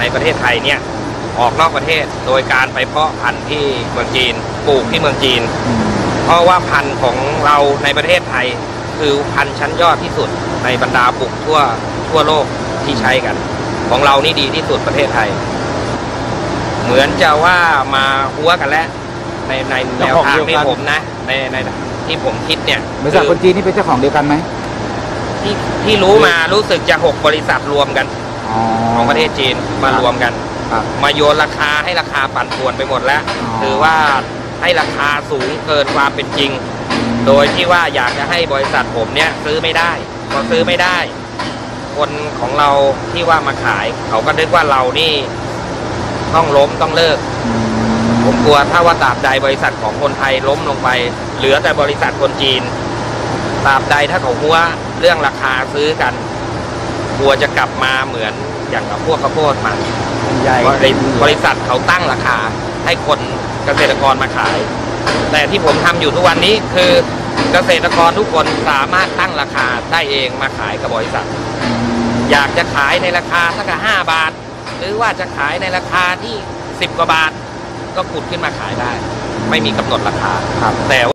ในประเทศไทยเนี่ยออกนอกประเทศโดยการไปเพาะพันธุ์ที่เมืองจีนปลูกที่เมืองจีน เพราะว่าพันธุ์ของเราในประเทศไทย คือพันธุ์ชั้นยอดที่สุดในบรรดาปลูกทั่วทั่วโลกที่ใช้กัน ของเรานี่ดีที่สุดประเทศไทย เหมือนจะว่ามาหัวกันแล้วในในแนวทางที่ผมนะ ในในที่ผมคิดเนี่ยบริษัทคนจีนนี่เป็นเจ้าของเดียวกันไหมที่ที่รู้มารู้สึกจะหกบริษัทรวมกัน อ๋อ ของประเทศจีนมารวมกัน ครับ มาโยนราคาให้ราคาปั่นป่วนไปหมดแล้วอ๋อคือว่าให้ราคาสูงเกินความเป็นจริง โดยที่ว่าอยากจะให้บริษัทผมเนี่ยซื้อไม่ได้พอซื้อไม่ได้ คนของเราที่ว่ามาขาย เขาก็นึกว่าเรานี่ต้องล้มต้องเลิก อืมผมกลัวถ้าว่าตราบใดบริษัทของคนไทยล้มลงไป เหลือแต่บริษัทคนจีนตราบใดถ้าเขาหัวเรื่องราคาซื้อกัน กลัวจะกลับมาเหมือนอย่างกับพวกข้าวโพดมันใหญ่บริบริษัทเขาตั้งราคาให้คนเกษตรกรมาขาย แต่ที่ผมทำอยู่ทุกวันนี้คือเกษตรกรทุกคนสามารถตั้งราคาได้เองมาขายกับบริษัท อยากจะขายในราคาสักห้าบาท หรือว่าจะขายในราคาที่สิบกว่าบาท ก็ขุดขึ้นมาขายได้ ไม่มีกำหนดราคาครับแต่